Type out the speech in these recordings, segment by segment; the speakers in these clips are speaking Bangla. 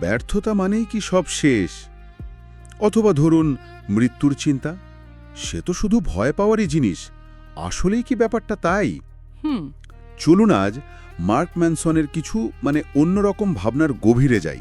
ব্যর্থতা মানেই কি সব শেষ? অথবা ধরুন মৃত্যুর চিন্তা? সে তো শুধু ভয় পাওয়ারই জিনিস। আসলেই কি ব্যাপারটা তাই? হুম। চলুন আজ মার্ক ম্যানসনের কিছু মানে অন্যরকম ভাবনার গভীরে যাই।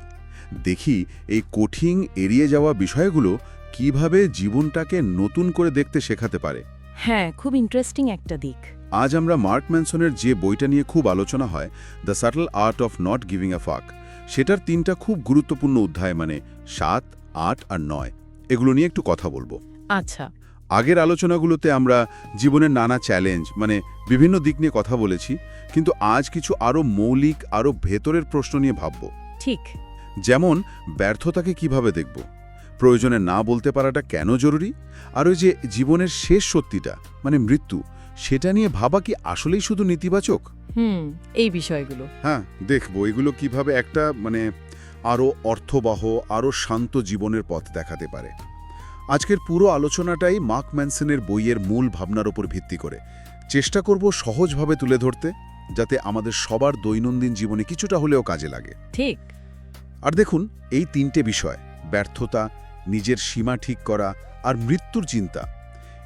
দেখি এই কঠিন এড়িয়ে যাওয়া বিষয়গুলো কীভাবে জীবনটাকে নতুন করে দেখতে শেখাতে পারে। হ্যাঁ খুব ইন্টারেস্টিং একটা দিক। আজ আমরা মার্ক ম্যানসনের যে বইটা নিয়ে খুব আলোচনা হয় the subtle art of not giving a fuck সেটার তিনটা খুব গুরুত্বপূর্ণ অধ্যায় মানে সাত আট আর নয়। এগুলো নিয়ে একটু কথা বলব। আচ্ছা। আগের আলোচনাগুলোতে আমরা জীবনের নানা চ্যালেঞ্জ মানে বিভিন্ন দিক নিয়ে কথা বলেছি কিন্তু আজ কিছু আরও মৌলিক আরও ভেতরের প্রশ্ন নিয়ে ভাবব। ঠিক। যেমন ব্যর্থতাকে কীভাবে দেখব? প্রয়োজনে না বলতে পারাটা কেন জরুরি? আর ওই যে জীবনের শেষ সত্যিটা মানে মৃত্যু সেটা নিয়ে ভাবা কি আসলেই শুধু নেতিবাচক? হুম এই বিষয়গুলো। হ্যাঁ দেখব এগুলো কীভাবে একটা মানে আরও অর্থবহ আরও শান্ত জীবনের পথ দেখাতে পারে। আজকের পুরো আলোচনাটাই মার্ক ম্যানসনের বইয়ের মূল ভাবনার উপর ভিত্তি করে। চেষ্টা করব সহজভাবে তুলে ধরতে যাতে আমাদের সবার দৈনন্দিন জীবনে কিছুটা হলেও কাজে লাগে। ঠিক। আর দেখুন এই তিনটে বিষয় ব্যর্থতা নিজের সীমা ঠিক করা আর মৃত্যুর চিন্তা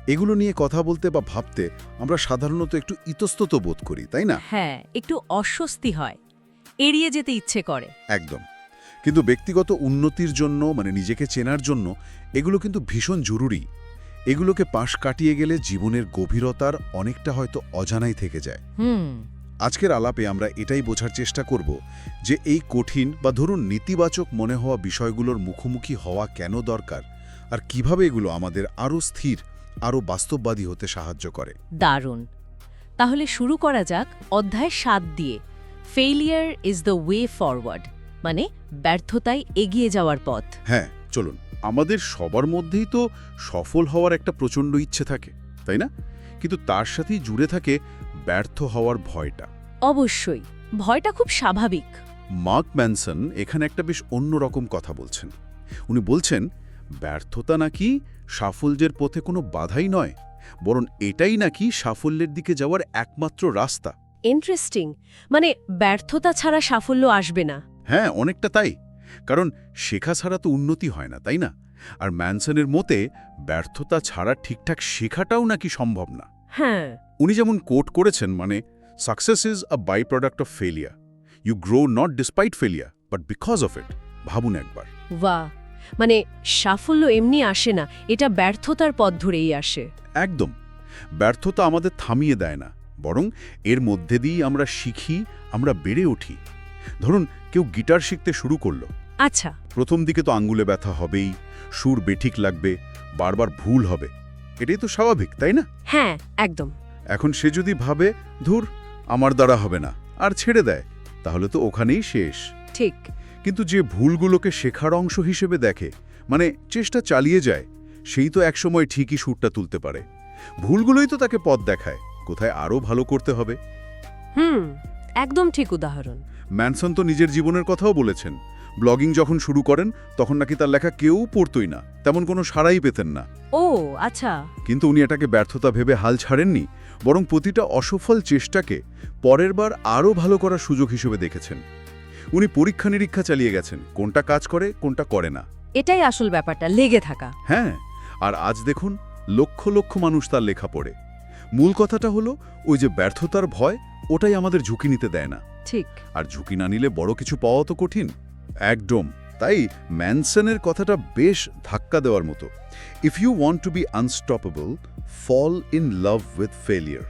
এগুলো নিয়ে কথা বলতে বা ভাবতে আমরা সাধারণত একটু ইতস্তত বোধ করি তাই না? হ্যাঁ একটু অস্বস্তি হয় এড়িয়ে যেতে ইচ্ছে করে। একদম। কিন্তু ব্যক্তিগত উন্নতির জন্য মানে নিজেকে চেনার জন্য এগুলো কিন্তু ভীষণ জরুরি। এগুলোকে পাশ কাটিয়ে গেলে জীবনের গভীরতার অনেকটা হয়তো অজানাই থেকে যায়। হুম। আজকের আলাপে আমরা এটাই বোঝার চেষ্টা করব যে এই কঠিন বা ধরুন নেতিবাচক মনে হওয়া বিষয়গুলোর মুখোমুখি হওয়া কেন দরকার? আর কীভাবে এগুলো আমাদের আরও স্থির আরও বাস্তববাদী হতে সাহায্য করে। দারুণ। তাহলে শুরু করা যাক অধ্যায় সাত দিয়ে। Failure is the way forward মানে ব্যর্থতায় এগিয়ে যাওয়ার পথ। হ্যাঁ চলুন। আমাদের সবার মধ্যেই তো সফল হওয়ার একটা প্রচণ্ড ইচ্ছে থাকে তাই না? কিন্তু তার সাথেই জুড়ে থাকে ব্যর্থ হওয়ার ভয়টা। অবশ্যই ভয়টা খুব স্বাভাবিক। মার্ক ম্যানসন এখানে একটা বেশ অন্যরকম কথা বলছেন। উনি বলছেন ব্যর্থতা নাকি সাফল্যের পথে কোনো বাধাই নয় বরং এটাই নাকি সাফল্যের দিকে যাওয়ার একমাত্র রাস্তা। ইন্টারেস্টিং মানে ব্যর্থতা ছাড়া সাফল্য আসবে না। হ্যাঁ অনেকটা তাই। কারণ শেখা ছাড়া তো উন্নতি হয় না তাই না? আর ম্যানসনের মতে ব্যর্থতা ছাড়া ঠিকঠাক শেখাটাও নাকি সম্ভব না। হ্যাঁ। উনি যেমন কোট করেছেন মানে success is a by product of failure you grow not despite failure but because of it ভাবুন একবার। বাহ! মানে সাফল্য এমনি আসে না এটা ব্যর্থতার পথ ধরেই আসে। একদম। ব্যর্থতা আমাদের থামিয়ে দেয় না বরং এর মধ্যে দিয়েই আমরা শিখি আমরা বেড়ে উঠি। ধরুন কেউ গিটার শিখতে শুরু করল। আচ্ছা। প্রথম দিকে তো আঙ্গুলে ব্যথা হবেই সুর বেঠিক লাগবে বারবার ভুল হবে। এটাই তো স্বাভাবিক তাই না? হ্যাঁ একদম। এখন সে যদি ভাবে ধুর আমার দ্বারা হবে না আর ছেড়ে দেয় তাহলে তো ওখানেই শেষ। ঠিক। কিন্তু যে ভুলগুলোকে শেখার অংশ হিসেবে দেখে মানে চেষ্টা চালিয়ে যায় সেই তো একসময় ঠিকই সুরটা তুলতে পারে। ভুলগুলোই তো তাকে পথ দেখায় কোথায় আরও ভালো করতে হবে? হুম একদম ঠিক উদাহরণ। ম্যানসন তো নিজের জীবনের কথাও বলেছেন ব্লগিং যখন শুরু করেন তখন নাকি তার লেখা কেউ পড়তই না তেমন কোনো সাড়াই পেতেন না। ও আচ্ছা। কিন্তু উনি এটাকে ব্যর্থতা ভেবে হাল ছাড়েননি বরং প্রতিটা অসফল চেষ্টাকে পরের বার আরও ভালো করার সুযোগ হিসেবে দেখেছেন। উনি পরীক্ষা নিরীক্ষা চালিয়ে গেছেন কোনটা কাজ করে কোনটা করে না। এটাই আসল ব্যাপারটা লেগে থাকা। হ্যাঁ আর আজ দেখুন লক্ষ লক্ষ মানুষ তার লেখা পড়ে। মূল কথাটা হলো ওই যে ব্যর্থতার ভয় ওটাই আমাদের ঝুঁকি নিতে দেয় না। ঠিক। আর ঝুঁকি না নিলে বড় কিছু পাওয়া তো কঠিন। একদম। তাই ম্যানসনের কথাটা বেশ ধাক্কা দেওয়ার মতো। If you want to be unstoppable fall in love with failure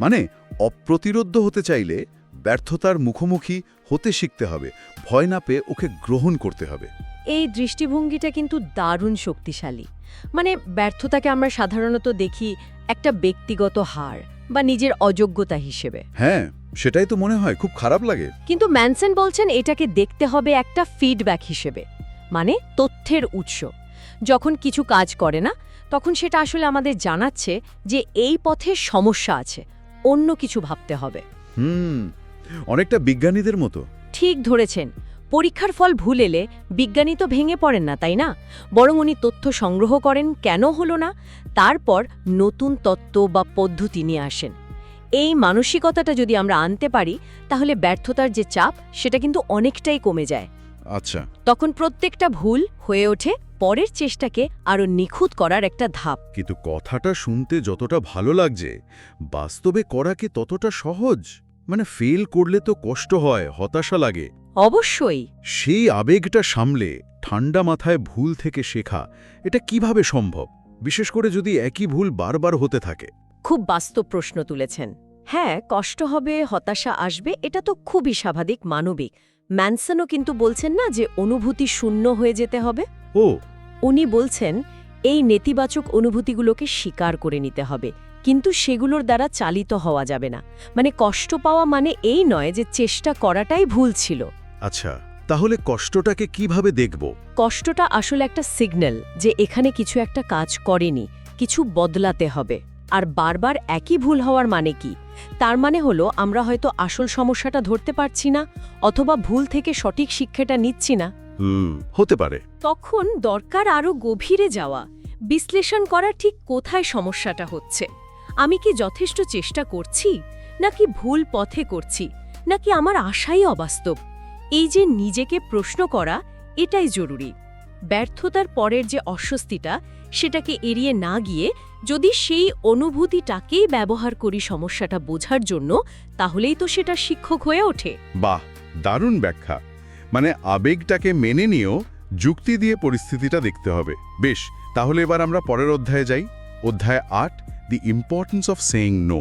মানে অপ্রতিরোধ্য হতে চাইলে ব্যর্থতার মুখোমুখি হতে শিখতে হবে ভয় না পেয়ে ওকে গ্রহণ করতে হবে। এই দৃষ্টিভঙ্গিটা কিন্তু দারুণ শক্তিশালী। মানে ব্যর্থতাকে আমরা সাধারণত দেখি একটা ব্যক্তিগত হার বা নিজের অযোগ্যতা হিসেবে। হ্যাঁ সেটাই তো মনে হয় খুব খারাপ লাগে। কিন্তু ম্যানসেন বলছেন এটাকে দেখতে হবে একটা ফিডব্যাক হিসেবে মানে তথ্যের উৎস। যখন কিছু কাজ করে না তখন সেটা আসলে আমাদের জানাচ্ছে যে এই পথে সমস্যা আছে অন্য কিছু ভাবতে হবে। হুম অনেকটা বিজ্ঞানীদের মতো। ঠিক ধরেছেন। পরীক্ষার ফল ভুল এলে বিজ্ঞানী তো ভেঙে পড়েন না তাই না? বরং উনি তথ্য সংগ্রহ করেন কেন হলো না? তারপর নতুন তত্ত্ব বা পদ্ধতি নিয়ে আসেন। এই মানসিকতাটা যদি আমরা আনতে পারি তাহলে ব্যর্থতার যে চাপ সেটা কিন্তু অনেকটাই কমে যায়। আচ্ছা। তখন প্রত্যেকটা ভুল হয়ে ওঠে পরের চেষ্টাকে আরও নিখুঁত করার একটা ধাপ। কিন্তু কথাটা শুনতে যতটা ভালো লাগছে বাস্তবে করা কি ততটা সহজ? মানে ফেল করলে তো কষ্ট হয় হতাশা লাগে। অবশ্যই। সেই আবেগটা সামলে ঠান্ডা মাথায় ভুল থেকে শেখা এটা কীভাবে সম্ভব? বিশেষ করে যদি একই ভুল বারবার হতে থাকে। খুব বাস্তব প্রশ্ন তুলেছেন। হ্যাঁ কষ্ট হবে হতাশা আসবে এটা তো খুবই স্বাভাবিক মানবিক। ম্যানসনও কিন্তু বলছেন না যে অনুভূতি শূন্য হয়ে যেতে হবে। ও। উনি বলছেন এই নেতিবাচক অনুভূতিগুলোকে স্বীকার করে নিতে হবে। কিন্তু সেগুলোর দ্বারা চালিত হওয়া যাবে না। মানে কষ্ট পাওয়া মানে এই নয় যে চেষ্টা করাটাই ভুল ছিল। আচ্ছা তাহলে কষ্টটাকে কীভাবে দেখব? কষ্টটা আসলে একটা সিগন্যাল যে এখানে কিছু একটা কাজ করেনি কিছু বদলাতে হবে। আর বারবার একই ভুল হওয়ার মানে কি? তার মানে হলো আমরা হয়তো আসল সমস্যাটা ধরতে পারছি না অথবা ভুল থেকে সঠিক শিক্ষাটা নিচ্ছি না। হুম হতে পারে। তখন দরকার আরও গভীরে যাওয়া বিশ্লেষণ করা ঠিক কোথায় সমস্যাটা হচ্ছে। আমি কি যথেষ্ট চেষ্টা করছি, নাকি ভুল পথে করছি, নাকি আমার আশাই অবাস্তব? এই যে নিজেকে প্রশ্ন করা, এটাই জরুরি। ব্যর্থতার পরের যে অস্বস্তিটা, সেটাকে এড়িয়ে না গিয়ে যদি সেই অনুভূতিটাকেই ব্যবহার করি সমস্যাটা বোঝার জন্য, তাহলেই তো সেটা শিক্ষক হয়ে ওঠে। বাহ, দারুণ ব্যাখ্যা। মানে আবেগটাকে মেনে নিয়েও যুক্তি দিয়ে পরিস্থিতিটা দেখতে হবে। বেশ, তাহলে এবার আমরা পরের অধ্যায়ে যাই। অধ্যায় আট the importance of saying no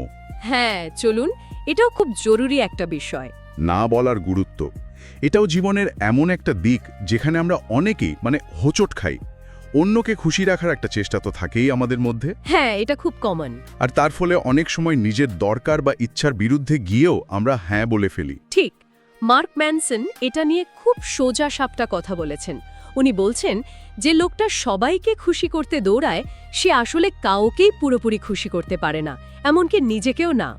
হ্যাঁ চলুন এটাও খুব জরুরি একটা বিষয়। না বলার গুরুত্ব। এটাও জীবনের এমন একটা দিক যেখানে আমরা অনেকেই মানে হোঁচট খাই। অন্যকে খুশি রাখার একটা চেষ্টা তো থাকেই আমাদের মধ্যে। হ্যাঁ এটা খুব কমন আর তার ফলে অনেক সময় নিজের দরকার বা ইচ্ছার বিরুদ্ধে গিয়েও আমরা হ্যাঁ বলে ফেলি। ঠিক মার্ক ম্যানসন এটা নিয়ে খুব সোজা সাপটা কথা বলেছেন। উনি বলছেন যে লোকটা সবাইকে খুশি করতে দৌড়ায় সে আসলে কাউকেই পুরোপুরি খুশি করতে পারে না এমনকি নিজেকেও না।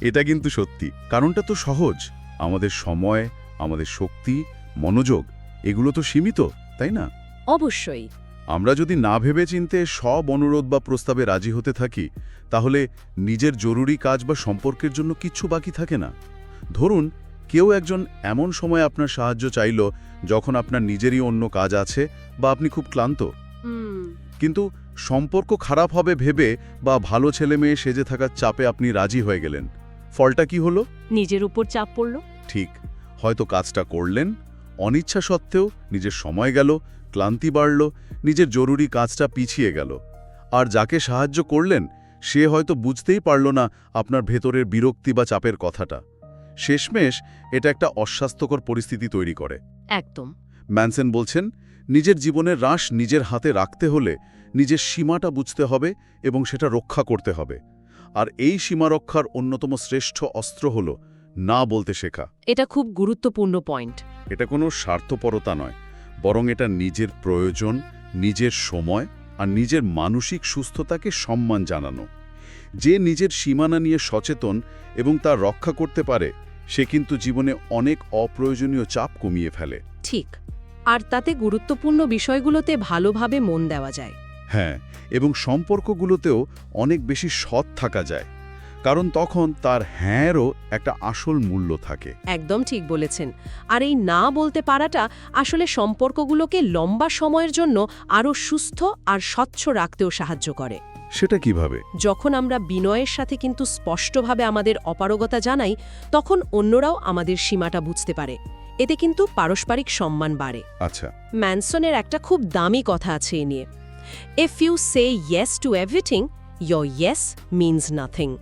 এটা কিন্তু সত্যি। কারণটা তো সহজ। আমাদের সময় আমাদের শক্তি মনোযোগ এগুলো তো সীমিত তাই না? অবশ্যই। আমরা যদি না ভেবে চিনতে সব অনুরোধ বা প্রস্তাবে রাজি হতে থাকি তাহলে নিজের জরুরি কাজ বা সম্পর্কের জন্য কিচ্ছু বাকি থাকে না। ধরুন কেউ একজন এমন সময় আপনার সাহায্য চাইল যখন আপনার নিজেরই অন্য কাজ আছে বা আপনি খুব ক্লান্ত। কিন্তু সম্পর্ক খারাপ হবে ভেবে বা ভালো ছেলে মেয়ে সেজে থাকার চাপে আপনি রাজি হয়ে গেলেন। ফলটা কি হলো? নিজের উপর চাপ পড়ল। ঠিক। হয়তো কাজটা করলেন অনিচ্ছা সত্ত্বেও নিজের সময় গেল ক্লান্তি বাড়ল নিজের জরুরি কাজটা পিছিয়ে গেল। আর যাকে সাহায্য করলেন সে হয়তো বুঝতেই পারল না আপনার ভেতরের বিরক্তি বা চাপের কথাটা। শেষমেশ এটা একটা অস্বাস্থ্যকর পরিস্থিতি তৈরি করে। একদম। ম্যানসেন বলছেন নিজের জীবনের রাশ নিজের হাতে রাখতে হলে নিজের সীমাটা বুঝতে হবে এবং সেটা রক্ষা করতে হবে। আর এই সীমা রক্ষার অন্যতম শ্রেষ্ঠ অস্ত্র হল না বলতে শেখা। এটা খুব গুরুত্বপূর্ণ পয়েন্ট। এটা কোনো স্বার্থপরতা নয় বরং এটা নিজের প্রয়োজন নিজের সময় আর নিজের মানসিক সুস্থতাকে সম্মান জানানো। যে নিজের সীমানা নিয়ে সচেতন এবং তা রক্ষা করতে পারে সে কিন্তু জীবনে অনেক অপ্রয়োজনীয় চাপ কমিয়ে ফেলে। ঠিক। আর তাতে গুরুত্বপূর্ণ বিষয়গুলোতে ভালোভাবে মন দেওয়া যায়। হ্যাঁ এবং সম্পর্কগুলোতেও অনেক বেশি সৎ থাকা যায়। কারণ তখন তার হ্যাঁরও একটা আসল মূল্য থাকে। একদম ঠিক বলেছেন। আর এই না বলতে পারাটা আসলে সম্পর্কগুলোকে লম্বা সময়ের জন্য আরও সুস্থ আর স্বচ্ছ রাখতেও সাহায্য করে। সেটা কীভাবে? যখন আমরা বিনয়ের সাথে কিন্তু স্পষ্টভাবে আমাদের অপারগতা জানাই তখন অন্যরাও আমাদের সীমাটা বুঝতে পারে। এতে কিন্তু পারস্পরিক সম্মান বাড়ে। আচ্ছা। ম্যানসনের একটা খুব দামি কথা আছে এ নিয়ে। If you say yes to everything your yes means nothing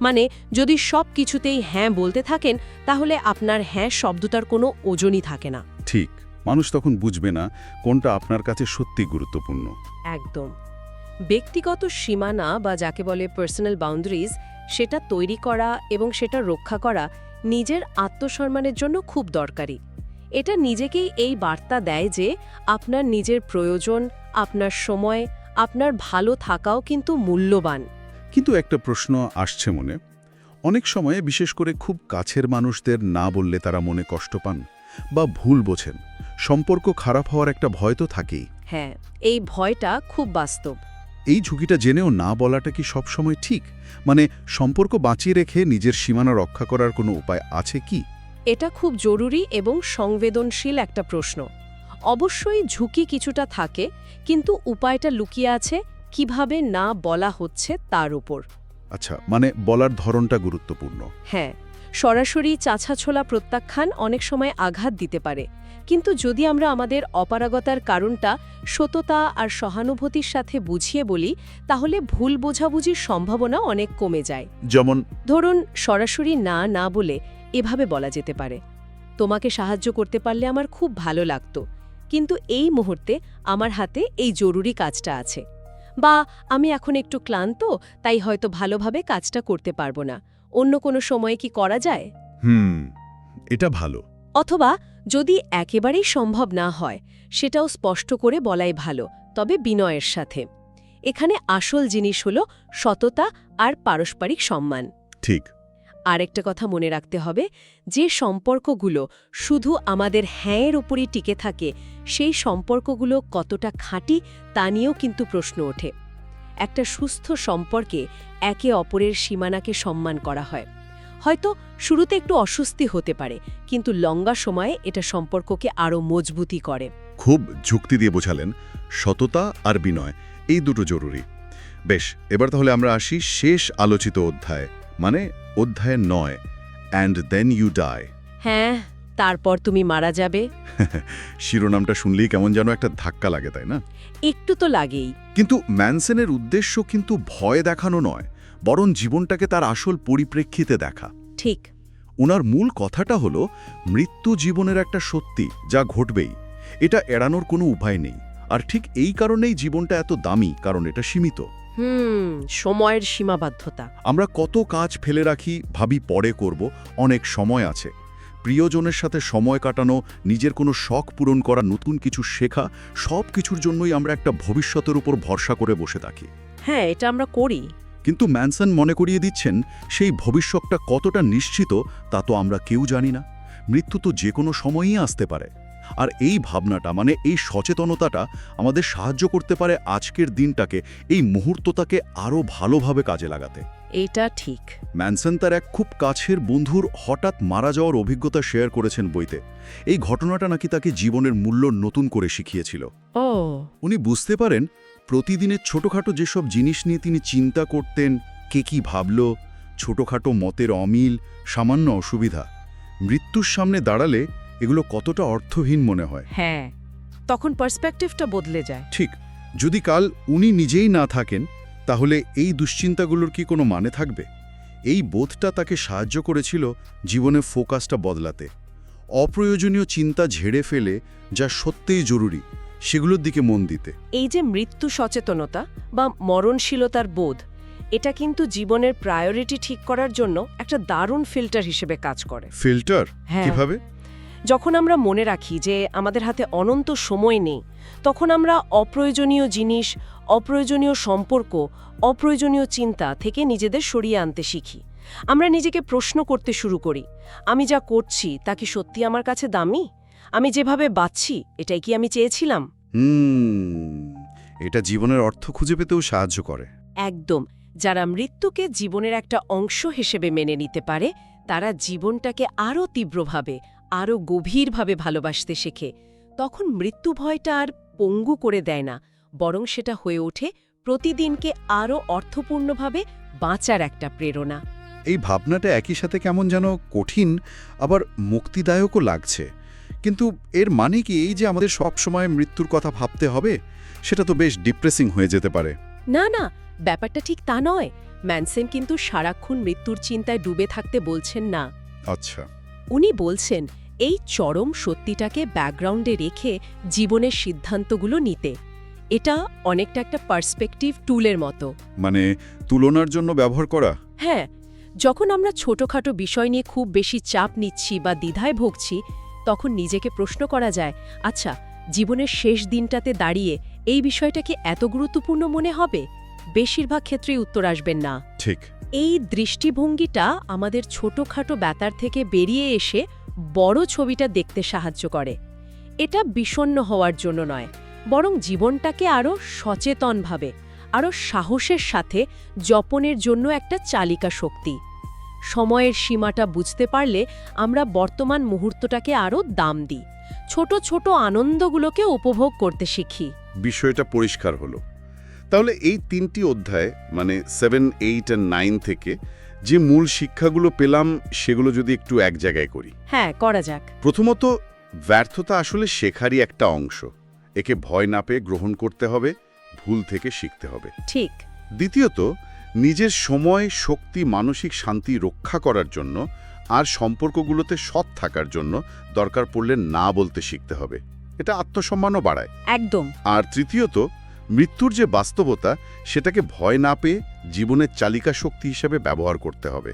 মানে যদি সব কিছুতেই হ্যাঁ বলতে থাকেন তাহলে আপনার হ্যাঁ শব্দটার কোনো ওজনই থাকে না। ঠিক। মানুষ তখন বুঝবে না কোনটা আপনার কাছে সত্যি গুরুত্বপূর্ণ। একদম। ব্যক্তিগত সীমানা বা যাকে বলে পার্সোনাল বাউন্ডারিজ সেটা তৈরি করা এবং সেটা রক্ষা করা নিজের আত্মসম্মানের জন্য খুব দরকারি। এটা নিজেকেই এই বার্তা দেয় যে আপনার নিজের প্রয়োজন আপনার সময় আপনার ভালো থাকাও কিন্তু মূল্যবান। কিন্তু একটা প্রশ্ন আসছে মনে। অনেক সময়ে বিশেষ করে খুব কাছের মানুষদের না বললে তারা মনে কষ্ট পান বা ভুল বোঝেন। সম্পর্ক খারাপ হওয়ার একটা ভয় তো থাকেই। হ্যাঁ এই ভয়টা খুব বাস্তব। এই ঝুঁকিটা জেনেও না বলাটা কি সবসময় ঠিক? মানে সম্পর্ক বাঁচিয়ে রেখে নিজের সীমানা রক্ষা করার কোনো উপায় আছে কি? এটা খুব জরুরি এবং সংবেদনশীল একটা প্রশ্ন। অবশ্যই ঝুঁকি কিছুটা থাকে কিন্তু উপায়টা লুকিয়ে আছে কীভাবে না বলা হচ্ছে তার উপর। আচ্ছা মানে বলার ধরনটা গুরুত্বপূর্ণ। হ্যাঁ সরাসরি চাছাছোলা প্রত্যাখ্যান অনেক সময় আঘাত দিতে পারে। কিন্তু যদি আমরা আমাদের অপারগতার কারণটা সততা আর সহানুভূতির সাথে বুঝিয়ে বলি তাহলে ভুল বোঝাবুঝির সম্ভাবনা অনেক কমে যায়। যেমন ধরুন সরাসরি না না বলে এভাবে বলা যেতে পারে। তোমাকে সাহায্য করতে পারলে আমার খুব ভালো লাগতো কিন্তু এই মুহূর্তে আমার হাতে এই জরুরি কাজটা আছে। বা আমি এখন একটু ক্লান্ত তাই হয়তো ভালোভাবে কাজটা করতে পারব না। অন্য কোনো সময়ে কি করা যায়? হুম এটা ভালো। অথবা যদি একেবারেই সম্ভব না হয় সেটাও স্পষ্ট করে বলাই ভালো তবে বিনয়ের সাথে। এখানে আসল জিনিস হল সততা আর পারস্পরিক সম্মান। ঠিক। আরেকটা কথা মনে রাখতে হবে যে সম্পর্কগুলো শুধু আমাদের হ্যাঁয়ের উপরই টিকে থাকে সেই সম্পর্কগুলো কতটা খাঁটি তা নিয়েও কিন্তু প্রশ্ন ওঠে। একটা সুস্থ সম্পর্কে একে অপরের সীমানাকে সম্মান করা হয়। হয়তো শুরুতে একটু অস্বস্তি হতে পারে কিন্তু লম্বা সময়ে এটা সম্পর্ককে আরও মজবুতি করে। খুব যুক্তি দিয়ে বোঝালেন সততা আর বিনয় এই দুটো জরুরি। বেশ এবার তাহলে আমরা আসি শেষ আলোচিত অধ্যায় মানে অধ্যায় নয় অ্যান্ড দেন ইউ ডাই হ্যাঁ তারপর তুমি মারা যাবে। শিরোনামটা শুনলেই কেমন যেন একটা ধাক্কা লাগে তাই না? একটু তো লাগেই। কিন্তু ম্যানসেনের উদ্দেশ্য কিন্তু ভয় দেখানো নয়। বরং জীবনটাকে তার আসল পরিপ্রেক্ষিতে দেখা। ঠিক। ওনার মূল কথাটা হলো মৃত্যু জীবনের একটা সত্যি যা ঘটবেই। এটা এড়ানোর কোনো উপায় নেই। আর ঠিক এই কারণেই জীবনটা এত দামি কারণ এটা সীমিত। হুম সময়ের সীমাবদ্ধতা। আমরা কত কাজ ফেলে রাখি ভাবি পরে করব অনেক সময় আছে। প্রিয়জনের সাথে সময় কাটানো নিজের কোনো শখ পূরণ করা নতুন কিছু শেখা সব কিছুর জন্যই আমরা একটা ভবিষ্যতের উপর ভরসা করে বসে থাকি। হ্যাঁ এটা আমরা করি। কিন্তু ম্যানসন মনে করিয়ে দিচ্ছেন সেই ভবিষ্যৎটা কতটা নিশ্চিত তা তো আমরা কেউ জানি না। মৃত্যু তো যে কোনো সময়ই আসতে পারে। আর এই ভাবনাটা মানে এই সচেতনতাটা আমাদের সাহায্য করতে পারে আজকের দিনটাকে এই মুহূর্তটাকে আরও ভালোভাবে কাজে লাগাতে। এটা ঠিক। ম্যানসন তার এক খুব কাছের বন্ধুর হঠাৎ মারা যাওয়ার অভিজ্ঞতা শেয়ার করেছেন বইতে। এই ঘটনাটা নাকি তাকে জীবনের মূল্য নতুন করে শিখিয়েছিল। ও। উনি বুঝতে পারেন প্রতিদিনের ছোটখাটো যেসব জিনিস নিয়ে তিনি চিন্তা করতেন কে কি ভাবল ছোটখাটো মতের অমিল সামান্য অসুবিধা মৃত্যুর সামনে দাঁড়ালে এগুলো কতটা অর্থহীন মনে হয়। হ্যাঁ তখন পার্সপেক্টিভটা বদলে যায়। ঠিক যদি কাল উনি নিজেই না থাকেন তাহলে এই দুশ্চিন্তাগুলোর কি কোনো মানে থাকবে? এই বোধটা তাকে সাহায্য করেছিল জীবনে ফোকাসটা বদলাতে। অপ্রয়োজনীয় চিন্তা ঝেড়ে ফেলে যা সত্যিই জরুরি সেগুলোর দিকে মন দিতে। এই যে মৃত্যু সচেতনতা বা মরণশীলতার বোধ এটা কিন্তু জীবনের প্রায়োরিটি ঠিক করার জন্য একটা দারুণ ফিল্টার হিসেবে কাজ করে। ফিল্টার হ্যাঁ। কীভাবে? যখন আমরা মনে রাখি যে আমাদের হাতে অনন্ত সময় নেই তখন আমরা অপ্রয়োজনীয় জিনিস অপ্রয়োজনীয় সম্পর্ক অপ্রয়োজনীয় চিন্তা থেকে নিজেদের সরিয়ে আনতে শিখি। আমরা নিজেকে প্রশ্ন করতে শুরু করি আমি যা করছি তা কি সত্যি আমার কাছে দামি? আমি যেভাবে বাঁচছি এটাই কি আমি চেয়েছিলাম? হুম এটা জীবনের অর্থ খুঁজে পেতেও সাহায্য করে। একদম। যারা মৃত্যুকে জীবনের একটা অংশ হিসেবে মেনে নিতে পারে তারা জীবনটাকে আরও তীব্রভাবে আরও গভীরভাবে ভালোবাসতে শেখে। তখন মৃত্যু ভয়টা আর পঙ্গু করে দেয় না বরং সেটা হয়ে ওঠে প্রতিদিনকে আরও অর্থপূর্ণভাবে বাঁচার একটা প্রেরণা। এই ভাবনাটা একই সাথে কেমন যেন কঠিন আবার মুক্তিদায়কও লাগছে। কিন্তু এর মানে কি এই যে আমাদের সব সময় মৃত্যুর কথা ভাবতে হবে? সেটা তো বেশ ডিপ্রেসিং হয়ে যেতে পারে। না না ব্যাপারটা ঠিক তা নয়। ম্যানসেন কিন্তু সারাক্ষণ মৃত্যুর চিন্তায় ডুবে থাকতে বলছেন না। আচ্ছা। উনি বলছেন এই চরম সত্যিটাকে ব্যাকগ্রাউন্ডে রেখে জীবনের সিদ্ধান্তগুলো নিতে। এটা অনেকটা একটা পার্সপেক্টিভ টুলের মতো। মানে তুলনার জন্য ব্যবহার করা? হ্যাঁ যখন আমরা ছোটখাটো বিষয় নিয়ে খুব বেশি চাপ নিচ্ছি বা দ্বিধায় ভুগছি তখন নিজেকে প্রশ্ন করা যায় আচ্ছা জীবনের শেষ দিনটাতে দাঁড়িয়ে এই বিষয়টা কি এত গুরুত্বপূর্ণ মনে হবে? বেশিরভাগ ক্ষেত্রেই উত্তর আসবেন না। ঠিক। এই দৃষ্টিভঙ্গিটা আমাদের ছোটখাটো ব্যাতার থেকে বেরিয়ে এসে বড় ছবিটা দেখতে সাহায্য করে। এটা বিষণ্ণ হওয়ার জন্য নয় বরং জীবনটাকে আরও সচেতনভাবে আরও সাহসের সাথে যপনের জন্য একটা চালিকা শক্তি। সময়ের সীমাটা বুঝতে পারলে আমরা বর্তমান মুহূর্তটাকে আরও দাম দিই। ছোট ছোট আনন্দগুলোকে উপভোগ করতে শিখি। বিষয়টা পরিষ্কার হলো। তাহলে এই তিনটি অধ্যায় মানে সেভেন এইট অ্যান্ড নাইন থেকে যে মূল শিক্ষাগুলো পেলাম সেগুলো যদি একটু এক জায়গায় করি। হ্যাঁ করা যাক। প্রথমত ব্যর্থতা আসলে শেখারই একটা অংশ। একে ভয় না পেয়ে গ্রহণ করতে হবে ভুল থেকে শিখতে হবে। ঠিক। দ্বিতীয়ত নিজের সময় শক্তি মানসিক শান্তি রক্ষা করার জন্য আর সম্পর্কগুলোতে সৎ থাকার জন্য দরকার পড়লে না বলতে শিখতে হবে। এটা আত্মসম্মানও বাড়ায়। একদম। আর তৃতীয়ত মৃত্যুর যে বাস্তবতা সেটাকে ভয় না পেয়ে জীবনের চালিকা শক্তি হিসেবে ব্যবহার করতে হবে।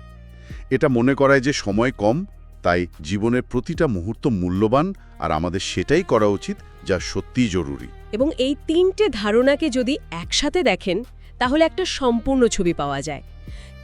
এটা মনে করায় যে সময় কম তাই জীবনের প্রতিটা মুহূর্ত মূল্যবান আর আমাদের সেটাই করা উচিত যা সত্যিই জরুরি। এবং এই তিনটে ধারণাকে যদি একসাথে দেখেন তাহলে একটা সম্পূর্ণ ছবি পাওয়া যায়।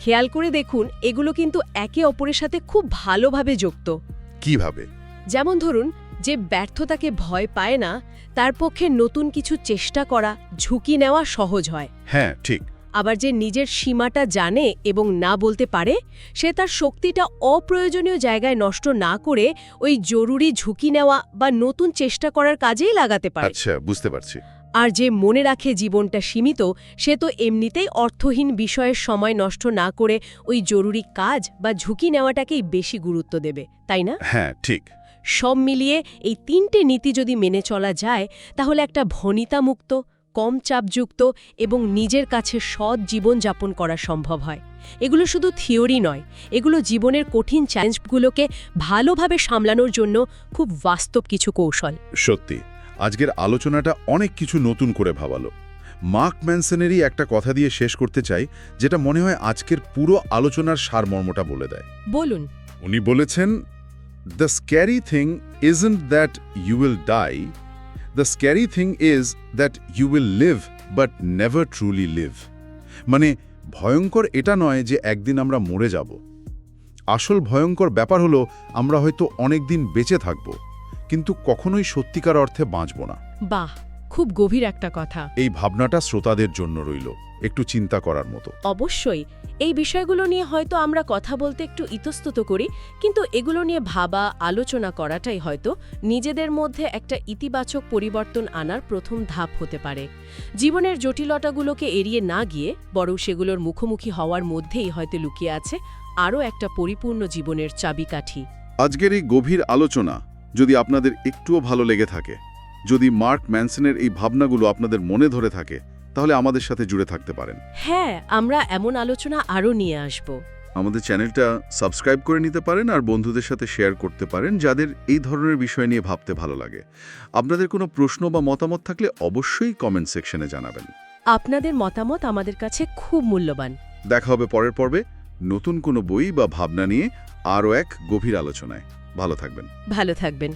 খেয়াল করে দেখুন এগুলো কিন্তু একে অপরের সাথে খুব ভালোভাবে যুক্ত। কীভাবে? যেমন ধরুন যে ব্যর্থতাকে ভয় পায় না তার পক্ষে নতুন কিছু চেষ্টা করা ঝুঁকি নেওয়া সহজ হয়। হ্যাঁ ঠিক। আবার যে নিজের সীমাটা জানে এবং না বলতে পারে সে তার শক্তিটা অপ্রয়োজনীয় জায়গায় নষ্ট না করে ওই জরুরি ঝুঁকি নেওয়া বা নতুন চেষ্টা করার কাজেই লাগাতে পারে। আচ্ছা বুঝতে পারছি। আর যে মনে রাখে জীবনটা সীমিত সে তো এমনিতেই অর্থহীন বিষয়ের সময় নষ্ট না করে ওই জরুরি কাজ বা ঝুঁকি নেওয়াটাকেই বেশি গুরুত্ব দেবে তাই না? হ্যাঁ ঠিক। সব মিলিয়ে এই তিনটে নীতি যদি মেনে চলা যায় তাহলে একটা ভনিতামুক্ত কম চাপযুক্ত এবং নিজের কাছে সৎ জীবন যাপন করা সম্ভব হয়। এগুলো শুধু থিওরি নয় এগুলো জীবনের কঠিন চ্যালেঞ্জগুলোকে ভালোভাবে সামলানোর জন্য খুব বাস্তব কিছু কৌশল। সত্যি। আজকের আলোচনাটা অনেক কিছু নতুন করে ভাবালো। মার্ক ম্যানসনেরই একটা কথা দিয়ে শেষ করতে চাই যেটা মনে হয় আজকের পুরো আলোচনার সারমর্মটা বলে দেয়। বলুন। উনি বলেছেন the scary thing isn't that you will die the scary thing is that you will live but never truly live মানে ভয়ঙ্কর এটা নয় যে একদিন আমরা মরে যাব। আসল ভয়ঙ্কর ব্যাপার হলো আমরা হয়তো অনেক দিন বেঁচে থাকব। কিন্তু কখনোই সত্যিকার অর্থে বাঁচব না। বাহ খুব গভীর একটা কথা। এই ভাবনাটা শ্রোতাদের জন্য রইল একটু চিন্তা করার মতো। অবশ্যই এই বিষয়গুলো নিয়ে হয়তো আমরা কথা বলতে একটু ইতস্তত করি কিন্তু এগুলো নিয়ে ভাবা আলোচনা করাটাই হয়তো নিজেদের মধ্যে একটা ইতিবাচক পরিবর্তন আনার প্রথম ধাপ হতে পারে। জীবনের জটিলতাগুলোকে এড়িয়ে না গিয়ে বরং সেগুলোর মুখোমুখি হওয়ার মধ্যেই হয়তো লুকিয়ে আছে আরও একটা পরিপূর্ণ জীবনের চাবিকাঠি। আজকের এই গভীর আলোচনা যদি আপনাদের একটুও ভালো লেগে থাকে যদি মার্ক ম্যানসনের এই ভাবনাগুলো আপনাদের মনে ধরে থাকে তাহলে আমাদের সাথে জুড়ে থাকতে পারেন। হ্যাঁ আমরা এমন আলোচনা আরও নিয়ে আসব। আমাদের চ্যানেলটা সাবস্ক্রাইব করে নিতে পারেন আর বন্ধুদের সাথে শেয়ার করতে পারেন যাদের এই ধরনের বিষয় নিয়ে ভাবতে ভালো লাগে। আপনাদের কোনো প্রশ্ন বা মতামত থাকলে অবশ্যই কমেন্ট সেকশনে জানাবেন। আপনাদের মতামত আমাদের কাছে খুব মূল্যবান। দেখা হবে পরের পর্বে নতুন কোনো বই বা ভাবনা নিয়ে আরও এক গভীর আলোচনায়। ভালো থাকবেন। ভালো থাকবেন।